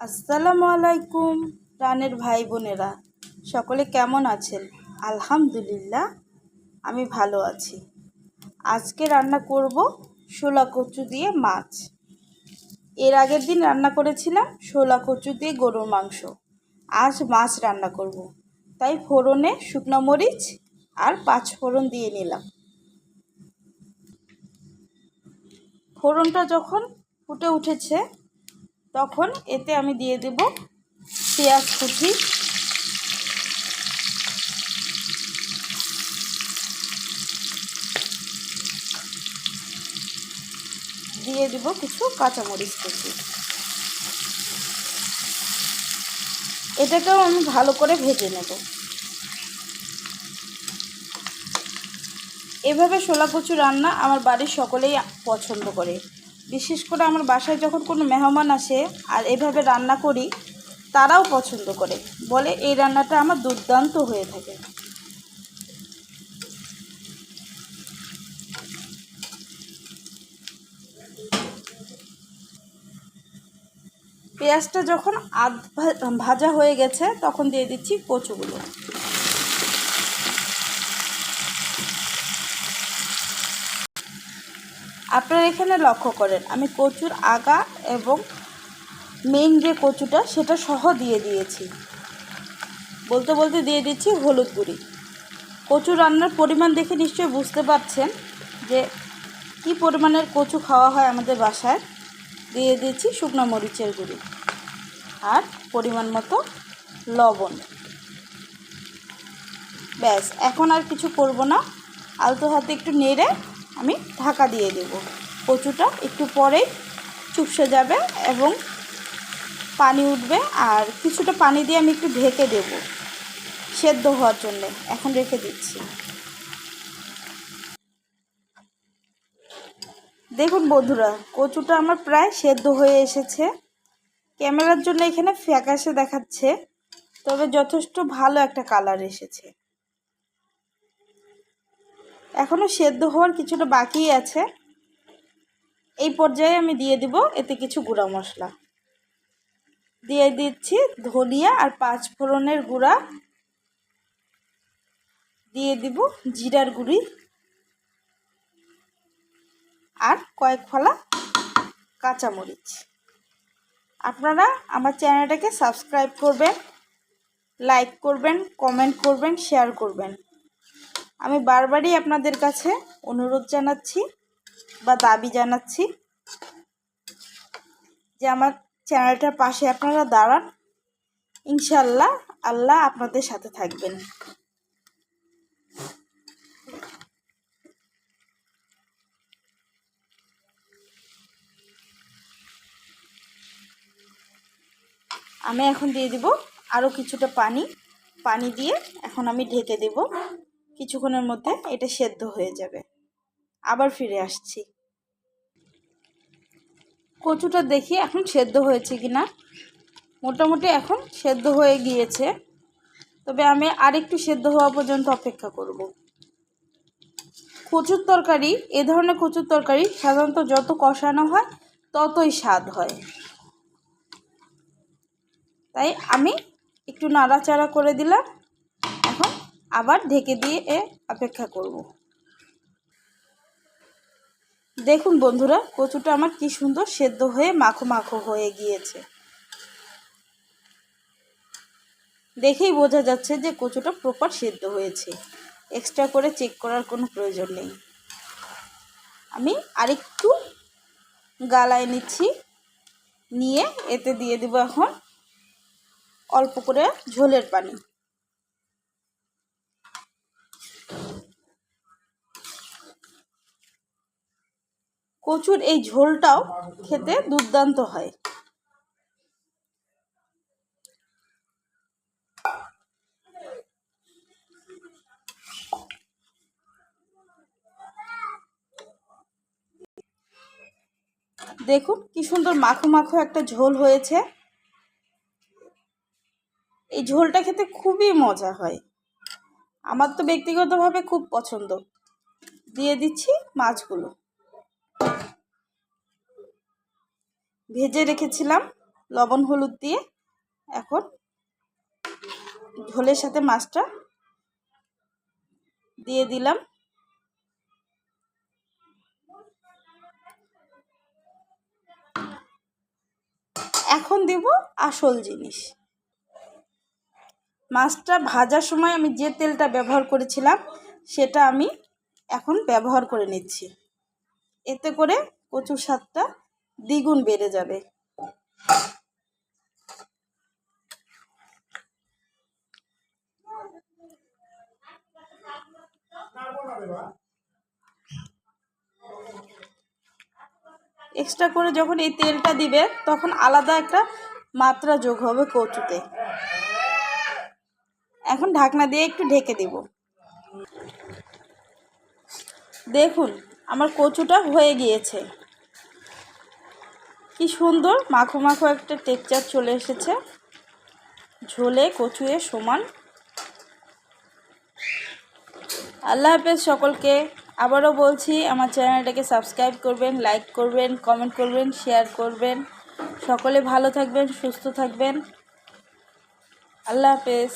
আসসালামু আলাইকুম, প্রাণের ভাই বোনেরা। সকলে কেমন আছেন? আলহামদুলিল্লাহ, আমি ভালো আছি। আজকে রান্না করব শোলা কচু দিয়ে মাছ। এর আগের দিন রান্না করেছিলাম শোলা কচু দিয়ে গরুর মাংস। আজ মাছ রান্না করব। তাই ফোড়নে শুকনো মরিচ আর পাঁচ ফোড়ন দিয়ে নিলাম। ফোড়নটা যখন ফুটে উঠেছে তখন এতে আমি দিয়ে দেব পেঁয়াজ কুচি। দিয়ে দেব কিছু কাঁচামরিচ কুচি। এটাকেও আমি ভালো করে ভেজে নেব। এভাবে শোলা কচু রান্না আমার বাড়ির সকলেই পছন্দ করে। বিশেষ করে আমার বাসায় যখন কোনো মেহমান আসে আর এভাবে রান্না করি, তারাও পছন্দ করে। বলে এই রান্নাটা আমার দুর্দান্ত হয়ে থাকে। পেঁয়াজটা যখন আধ ভাজা হয়ে গেছে, তখন দিয়ে দিচ্ছি কচুগুলো। আপনারা এখানে লক্ষ্য করেন, আমি কচুর আগা এবং মেইন যে কচুটা, সেটা সহ দিয়ে দিয়েছি। বলতে বলতে দিয়ে দিচ্ছি হলুদ গুঁড়ি। কচু রান্নার পরিমাণ দেখে নিশ্চয়ই বুঝতে পারছেন যে কি পরিমাণের কচু খাওয়া হয় আমাদের বাসায়। দিয়ে দিচ্ছি শুকনো মরিচের গুঁড়ি আর পরিমাণ মতো লবণ। ব্যাস, এখন আর কিছু করব না। আলতো হাতে একটু নেড়ে আমি ঢাকা দিয়ে দেব। কচুটা একটু পরেই চুপসে যাবে এবং পানি উঠবে আর কিছুটা পানি দিয়ে আমি একটু ঢেকে দেব সেদ্ধ হওয়ার জন্য। এখন রেখে দিচ্ছি। দেখুন বন্ধুরা, কচুটা আমার প্রায় সেদ্ধ হয়ে এসেছে। ক্যামেরার জন্য এখানে ফ্যাকাশে দেখাচ্ছে, তবে যথেষ্ট ভালো একটা কালার এসেছে। এখনও সেদ্ধ হওয়ার কিছুটা বাকি আছে। এই পর্যায়ে আমি দিয়ে দিব এতে কিছু গুঁড়া মশলা। দিয়ে দিচ্ছি ধনিয়া আর পাঁচ ফোড়নের গুঁড়া। দিয়ে দিব জিরার গুঁড়ি। আর কয়েক ফলা কাঁচামরিচ। আপনারা আমার চ্যানেলটাকে সাবস্ক্রাইব করবেন, লাইক করবেন, কমেন্ট করবেন, শেয়ার করবেন। আমি বারবারই আপনাদের কাছে অনুরোধ জানাচ্ছি বা দাবি জানাচ্ছি যে আমার চ্যানেলটার পাশে আপনারা দাঁড়ান। ইনশাল্লাহ আল্লাহ আপনাদের সাথে থাকবেন। আমি এখন দিয়ে দিব আরও কিছুটা পানি। পানি দিয়ে এখন আমি ঢেকে দেব। কিছুক্ষণের মধ্যে এটা সেদ্ধ হয়ে যাবে। আবার ফিরে আসছি। কচুটা দেখি এখন সেদ্ধ হয়েছে কি না মোটামুটি এখন সেদ্ধ হয়ে গিয়েছে। তবে আমি আরেকটু সেদ্ধ হওয়া পর্যন্ত অপেক্ষা করব। কচুর তরকারি, এ ধরনের কচুর তরকারি সাধারণত যত কষানো হয়, ততই স্বাদ হয়। তাই আমি একটু নাড়াচাড়া করে দিলাম। আবার ঢেকে দিয়ে এ অপেক্ষা করব। দেখুন বন্ধুরা, কচুটা আমার কি সুন্দর সেদ্ধ হয়ে মাখো মাখো হয়ে গিয়েছে। দেখেই বোঝা যাচ্ছে যে কচুটা প্রপার সেদ্ধ হয়েছে। এক্সট্রা করে চেক করার কোনো প্রয়োজন নেই। আমি আরেকটু গালায় নিচ্ছি। নিয়ে এতে দিয়ে দেবো এখন অল্প করে ঝোলের পানি। কচুর এই ঝোলটাও খেতে দুর্দান্ত হয়। দেখুন কি সুন্দর মাখো মাখো একটা ঝোল হয়েছে। এই ঝোলটা খেতে খুবই মজা হয়। আমার তো ব্যক্তিগতভাবে খুব পছন্দ। দিয়ে দিচ্ছি মাছগুলো। ভেজে রেখেছিলাম লবণ, হলুদ দিয়ে। এখন ঝোলের সাথে মাছটা দিয়ে দিলাম। এখন দেব আসল জিনিস। মাছটা ভাজার সময় আমি যে তেলটা ব্যবহার করেছিলাম, সেটা আমি এখন ব্যবহার করে নিচ্ছি। এতে করে কচুর স্বাদটা দ্বিগুণ বেড়ে যাবে। এক্সট্রা করে যখন এই তেলটা দিবে, তখন আলাদা একটা মাত্রা যোগ হবে কচুতে। এখন ঢাকনা দিয়ে একটু ঢেকে দেব। দেখুন আমার কচুটা হয়ে গিয়েছে। কি সুন্দর মাখো মাখো একটা টেকচার চলে এসেছে। ঝোলে কচুয়ে সমান। আল্লাহ হাফেজ সকলকে। আবারও বলছি, আমার চ্যানেলটাকে সাবস্ক্রাইব করবেন লাইক করবেন কমেন্ট করবেন শেয়ার করবেন। সকলে ভালো থাকবেন, সুস্থ থাকবেন। আল্লাহ হাফেজ।